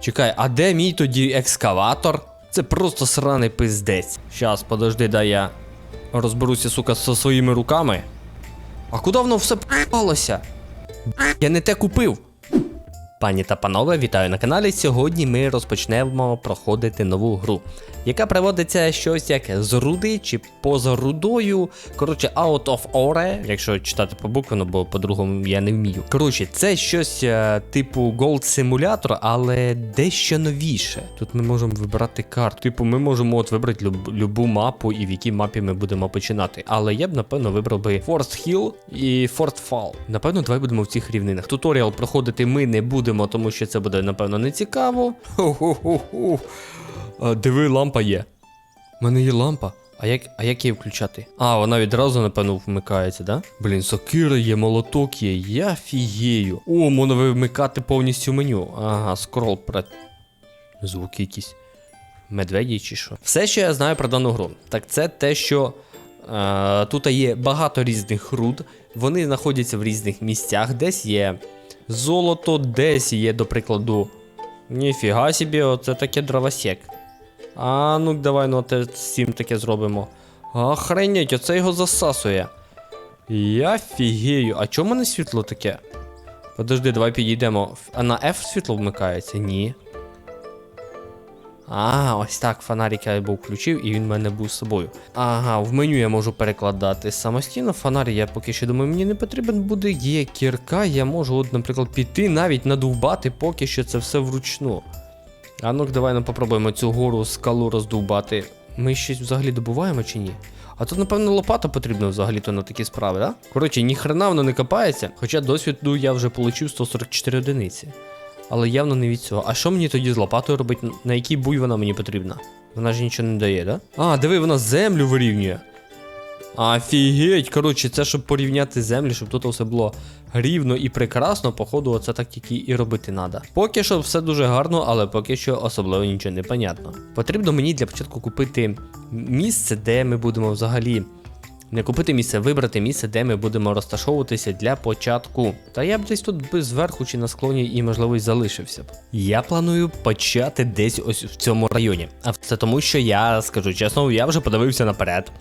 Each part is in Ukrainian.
Чекай, а де мій тоді екскаватор? Це просто сраний пиздець. Щас, подожди, дай я розберуся, сука, зі своїми руками. А куди воно все п***алося? Я не те купив. Пані та панове, вітаю на каналі. Сьогодні ми розпочнемо проходити нову гру, яка приводиться щось як з руди чи поза рудою. Коротше, Out of Ore, якщо читати по буквам, бо по-другому я не вмію. Коротше, це щось е, типу Gold Simulator, але дещо новіше. Тут ми можемо вибирати карту. Типу, ми можемо от вибрати люб, любу мапу і в якій мапі ми будемо починати. Але я б напевно вибрав би Forest Hill і Fort Fall. Напевно, давай будемо в цих рівнинах. Туторіал проходити ми не будемо, тому що це буде, напевно, не цікаво. Диви, лампа є. У мене є лампа. А як, а як її включати? А, вона відразу, напевно, вмикається, да? Блін, сокира є, молоток є, я фігею. О, можна вимикати повністю меню. Ага, скрол про. Звуки якісь. Медведі чи що. Все, що я знаю про дану гру, так це те, що е, тут є багато різних руд, вони знаходяться в різних місцях, десь є золото, десь є, до прикладу. Ніфіга собі, оце таке дровосек. А ну давай ну те з таке зробимо. Охренеть, оце його засасує. Я фігею. А чому не світло таке? Подожди, давай підійдемо. А на F світло вмикається? Ні. А, ось так, фонарик я був включив, і він в мене був з собою. Ага, в меню я можу перекладати самостійно. Фонарик я поки що думаю, мені не потрібен буде. Є кірка, я можу, от, наприклад, піти, навіть надовбати, поки що це все вручну. А ну давай ну, попробуємо цю гору скалу роздовбати. Ми щось взагалі добуваємо чи ні? А тут, напевно, лопата потрібна взагалі-то на такі справи, да? Коротше, ні хрена воно не копається, хоча досвіду я вже отримав 144 одиниці. Але явно не від цього. А що мені тоді з лопатою робити? На який буй вона мені потрібна? Вона ж нічого не дає, да? А, диви, вона землю вирівнює. Офігеть, коротше, це щоб порівняти землі, щоб тут все було рівно і прекрасно, походу, оце так тільки і робити треба. Поки що все дуже гарно, але поки що особливо нічого не понятно. Потрібно мені для початку купити місце, де ми будемо взагалі. Не купити місце, вибрати місце, де ми будемо розташовуватися для початку. Та я б десь тут би зверху чи на склоні і, можливо, й залишився б. Я планую почати десь ось в цьому районі. А це тому, що я скажу чесно, я вже подивився наперед.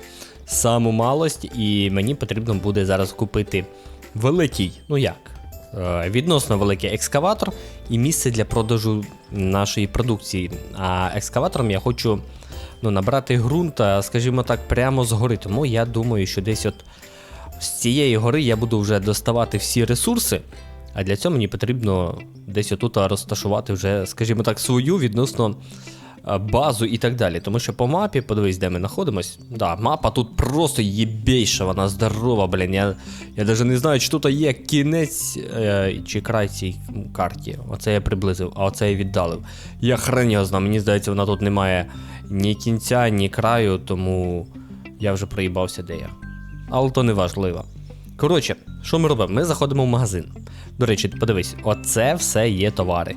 Саму малость, і мені потрібно буде зараз купити великий, ну як, е, відносно великий екскаватор і місце для продажу нашої продукції. А екскаватором я хочу ну, набрати ґрунта, скажімо так, прямо з гори. Тому я думаю, що десь от з цієї гори я буду вже доставати всі ресурси. А для цього мені потрібно десь отут розташувати вже, скажімо так, свою відносно базу і так далі. Тому що по мапі, подивись, де ми знаходимось. Да, мапа тут просто єбейша, вона здорова, блін. Я я навіть не знаю, чи тут є кінець е, чи край цій карті. Оце я приблизив, а оце я віддалив. Я хрен його знаю, мені здається, вона тут не має ні кінця, ні краю, тому я вже проїбався, де я. Але то не важливо. Коротше, що ми робимо? Ми заходимо в магазин. До речі, подивись, оце все є товари.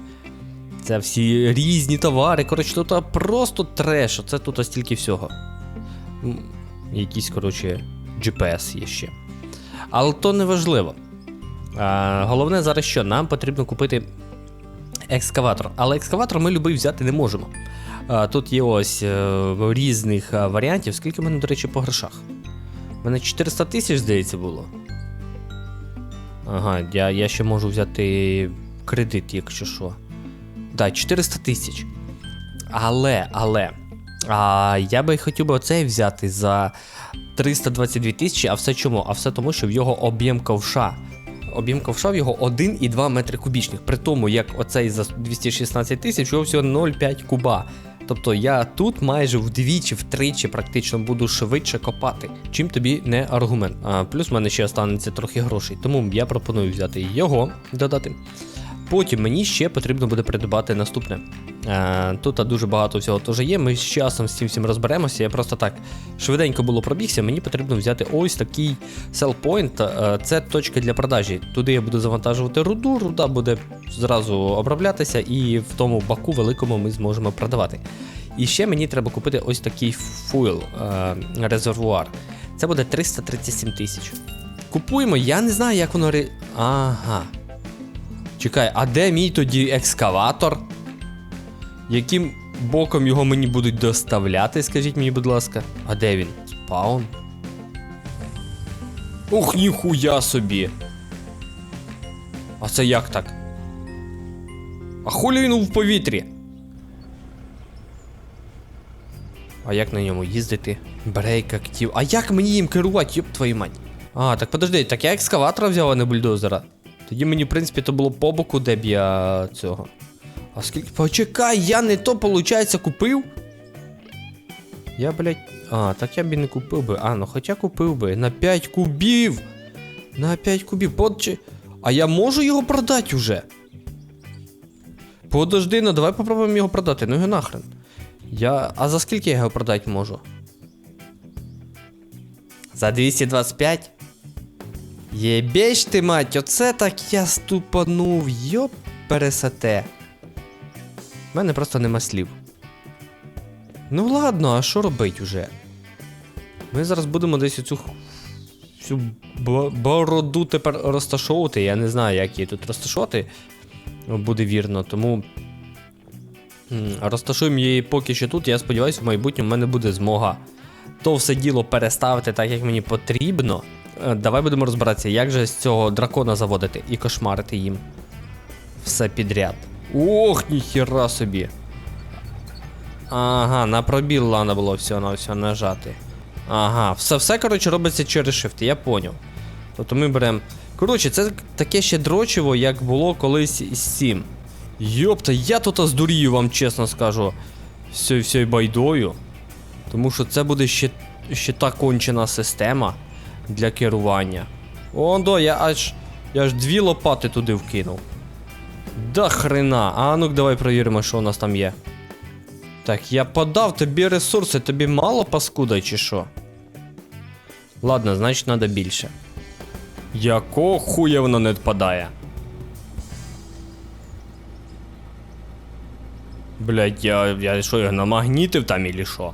Це всі різні товари. Коротше, тут просто треш, оце тут ось стільки всього. М, Якийсь, коротше, GPS є ще. Але то не важливо. А, головне зараз що? Нам потрібно купити екскаватор. Але екскаватор ми любий взяти не можемо. А, тут є ось е, різних е, варіантів. Скільки в мене, до речі, по грошах? У мене 400 тисяч, здається, було. Ага, я, я ще можу взяти кредит, якщо що. Так, 400 тисяч. Але, але. А, я би хотів би оцей взяти за 322 тисячі, а все чому? А все тому, що в його об'єм ковша. Об'єм ковша в його 1,2 метри кубічних. При тому, як оцей за 216 тисяч, його всього 0,5 куба. Тобто я тут майже вдвічі, втричі практично буду швидше копати, чим тобі не аргумент. А, плюс в мене ще останеться трохи грошей, тому я пропоную взяти його додати. Потім мені ще потрібно буде придбати наступне. Е, тут дуже багато всього теж є. Ми з часом з цим всім розберемося. Я просто так швиденько було пробігся. Мені потрібно взяти ось такий. Е, Це точка для продажі. Туди я буду завантажувати руду, руда буде зразу оброблятися, і в тому баку великому ми зможемо продавати. І ще мені треба купити ось такий фуйл е, резервуар. Це буде 337 тисяч. купуємо. Я не знаю, як воно ре. Ага. Чекай, а де мій тоді екскаватор? Яким боком його мені будуть доставляти, скажіть мені, будь ласка. А де він? Спаун? Ух, ніхуя собі. А це як так? А хулі він в повітрі? А як на ньому їздити? Брейк актив. А як мені їм керувати, йоп твою мать? А, так подожди, так я екскаватора взяв, а не бульдозера. Тоді мені, в принципі, то було по боку, де б я цього. А скільки. Почекай, я не то, виходить, купив? Я, блядь. А, так я б і не купив би. А, ну хоча купив би. На 5 кубів. На 5 кубів. Подче. А я можу його продати уже? Подожди, ну давай попробуємо його продати. Ну його нахрен. Я. А за скільки я його продати можу? За 225? Єбєш ти, мать, оце так я ступанув, йоп пересете. У мене просто нема слів. Ну ладно, а що робить уже? Ми зараз будемо десь оцю всю бороду тепер розташовувати. Я не знаю, як її тут розташувати. Буде вірно, тому. Розташуємо її поки що тут. Я сподіваюся, в майбутньому в мене буде змога то все діло переставити так, як мені потрібно. Е, Давай будемо розбиратися, як же з цього дракона заводити і кошмарити їм. Все підряд. Ох, ніхіра собі. Ага, на пробіл треба було все на все нажати. Ага, все, все, коротше, робиться через Shift, я поняв. Тобто ми беремо. Коротше, це таке ще дрочиво, як було колись із 7. Йопта, я тут здурію, вам чесно скажу. Всьою всьою байдою. Тому що це буде ще, ще та кончена система для керування. О, до, я аж. Я аж дві лопати туди вкинув. Да хрена. А ну давай перевіримо, що у нас там є. Так, я подав тобі ресурси, тобі мало паскуда чи що? Ладно, значить треба більше. Якого хуя воно не відпадає? Блять, я, я що, його намагнітив там или що?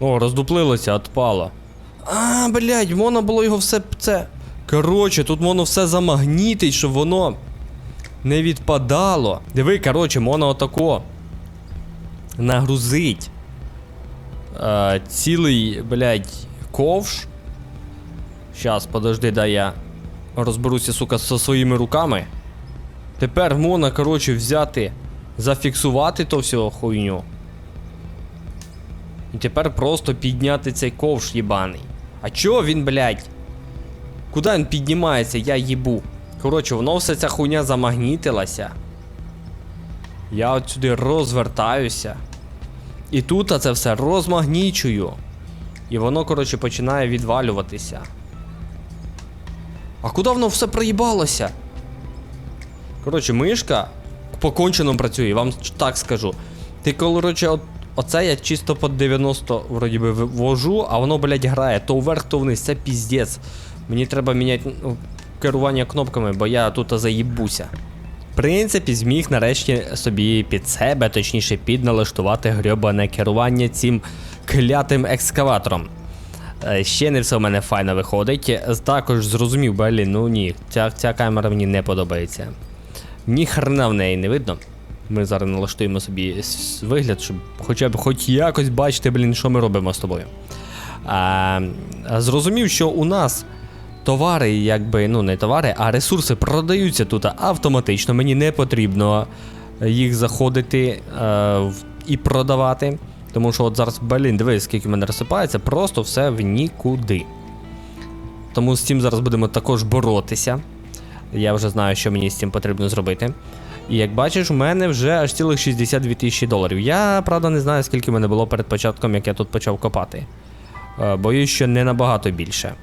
О, роздуплилося, отпало. А, блядь, можна було його все це. Коротше, тут воно все замагнітить, щоб воно не відпадало. Диви, коротше, можна отако. Нагрузить. Е, цілий, блядь, ковш. Щас, подожди, дай я розберуся, сука, зі своїми руками. Тепер можна, коротше, взяти, зафіксувати то всю хуйню. І тепер просто підняти цей ковш їбаний. А чого він, блядь? Куди він піднімається, я їбу. Коротше, воно все ця хуйня замагнітилася. Я от сюди розвертаюся. І тут це все розмагнічую. І воно, коротше, починає відвалюватися. А куди воно все проїбалося? Коротше, мишка по конченому працює, вам так скажу. Ти, коротше, от, оце я чисто по 90 вроді би ввожу, а воно, блядь, грає то вверх, то вниз, це піздець. Мені треба міняти ну, керування кнопками, бо я тут заїбуся. В принципі, зміг нарешті собі під себе, точніше, підналаштувати грьобане керування цим клятим екскаватором. Е, Ще не все в мене файно виходить. Також зрозумів, блін, ну ні, ця, ця камера мені не подобається. Ні в неї не видно. Ми зараз налаштуємо собі вигляд, щоб хоча б хоч якось бачити, блін, що ми робимо з тобою. А, зрозумів, що у нас товари, якби, ну не товари, а ресурси продаються тут автоматично. Мені не потрібно їх заходити е, в- і продавати. Тому що от зараз, блін, дивись, скільки в мене розсипається, просто все в нікуди. Тому з цим зараз будемо також боротися. Я вже знаю, що мені з цим потрібно зробити. І як бачиш, у мене вже аж цілих 62 тисячі доларів. Я, правда, не знаю, скільки в мене було перед початком, як я тут почав копати. Е, Боюсь, що не набагато більше.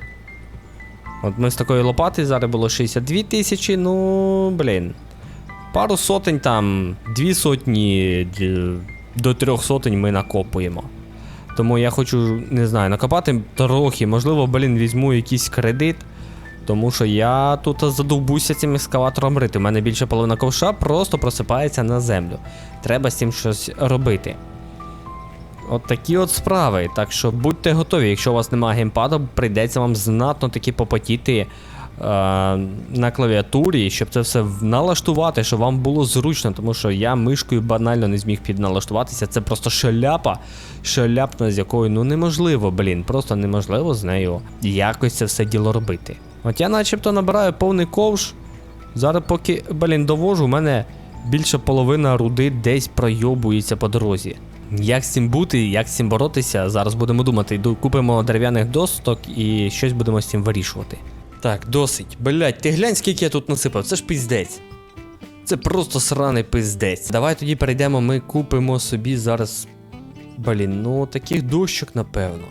От ми з такої лопати зараз було 62 тисячі, ну, блін. Пару сотень там, дві сотні до трьох сотень ми накопуємо. Тому я хочу, не знаю, накопати трохи, можливо, блін, візьму якийсь кредит. Тому що я тут задовбуся цим ескаватором рити. У мене більше половина ковша просто просипається на землю. Треба з цим щось робити. От такі от справи. Так що будьте готові, якщо у вас немає геймпада, прийдеться вам знатно таки попотіти е, на клавіатурі, щоб це все налаштувати, щоб вам було зручно, тому що я мишкою банально не зміг підналаштуватися. Це просто шаляпа, шаляпна, з якою ну неможливо, блін, просто неможливо з нею якось це все діло робити. От я начебто набираю повний ковш. Зараз поки, блін, довожу, у мене більше половина руди десь пройобується по дорозі. Як з цим бути, як з цим боротися, зараз будемо думати. Купимо дерев'яних досток і щось будемо з цим вирішувати. Так, досить. Блять, ти глянь, скільки я тут насипав, це ж пиздець. Це просто сраний пиздець. Давай тоді перейдемо, ми купимо собі зараз. Блін, ну таких дощок, напевно.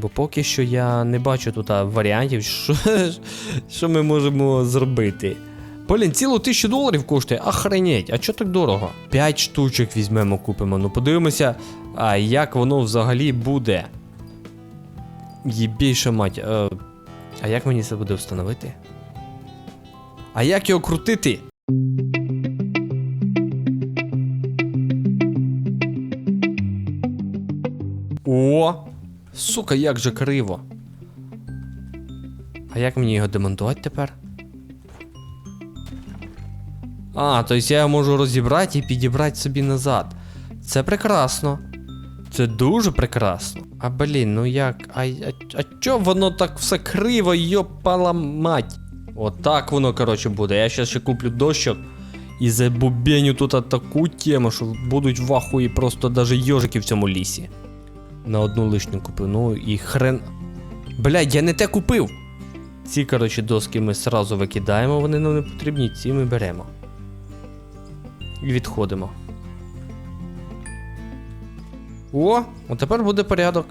Бо поки що я не бачу тут варіантів, що, що ми можемо зробити. Блін, цілу тисячу доларів коштує. Охренеть, а чого так дорого? 5 штучок візьмемо, купимо. Ну подивимося, а як воно взагалі буде. Єбійша мать. А, а як мені це буде встановити? А як його крутити? Сука, як же криво. А як мені його демонтувати тепер? А, тобто я його можу розібрати і підібрати собі назад. Це прекрасно. Це дуже прекрасно. А блін, ну як? А, а, а чо воно так все криво, йопала мать? Отак воно, коротше, буде. Я зараз ще куплю дощок і забубеню тут таку тему, що будуть в ахуї просто даже йожики в цьому лісі. На одну лишню купив. Ну і хрен. Блядь, я не те купив. Ці, коротше, доски ми сразу викидаємо, вони нам не потрібні, ці ми беремо. І відходимо. О, от тепер буде порядок.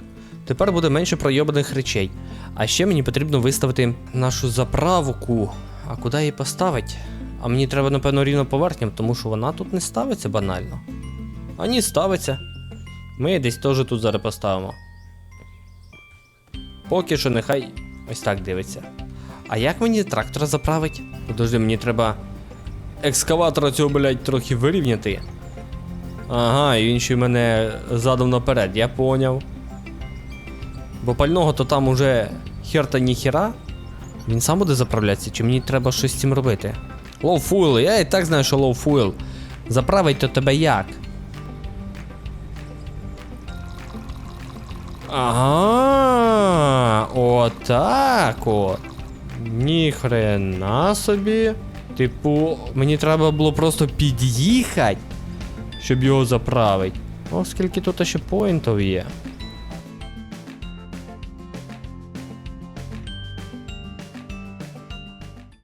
Тепер буде менше пройобаних речей. А ще мені потрібно виставити нашу заправку. А куди її поставити? А мені треба, напевно, рівно поверхням, тому що вона тут не ставиться банально. А ні, ставиться. Ми десь теж тут зараз поставимо. Поки що нехай ось так дивиться. А як мені трактора заправить? Подожди, мені треба екскаватора цього, блядь, трохи вирівняти. Ага, і він ще мене задом наперед, я поняв. Бо пального то там уже хер та ніхіра. Він сам буде заправлятися, чи мені треба щось з цим робити? Лоу фуйл, я і так знаю, що лоу фуйл. Заправить то тебе як? Ага, отак от. Ніхрена собі. Типу, мені треба було просто під'їхати, щоб його заправити. О, скільки тут ще поінтів є.